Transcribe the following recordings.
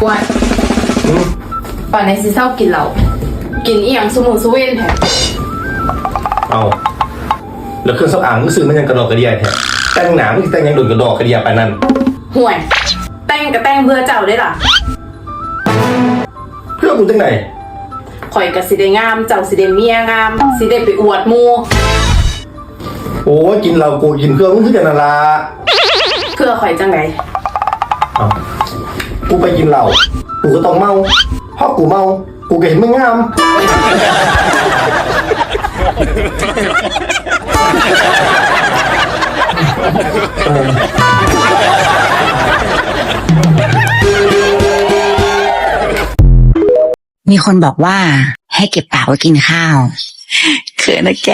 กวนอืมป่านในสิเศร้ากินเหล้ากินอีหยังสมุนสเวนแท้เอาแล้วเครื่องสำอางมึงซื้อมันยังกระดอกกระเดียแท้แต่งหนามึงแต่งยังโดนกระดอกกระเดียไปานนั่นห่วย แต่งกับแต่งเพื่อเจ้าได้ล่ะ เพื่อกูจังไหนข่อยกับสิได้งาม เจ้าสิได้เมียงามสิได้ไปอวดหมูโอ้ยกินเรากูกินเครื่องมึงคือกันนาละเพื่อข่อยจังไดเอา กูไปกินเหล้ากูก็ต้องเมาเพราะกูเมา กูก็เห็นมึงงาม มีคนบอกว่าให้เก็บปากไว้กินข้าวเขินนะแก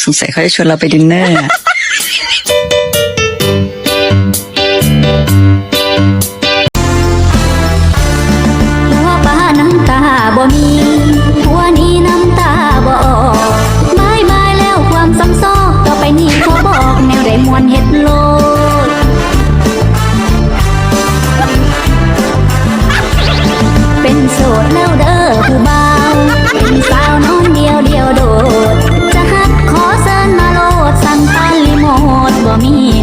สงสัยเขาจะชวนเราไปดินเนอร์อะ me.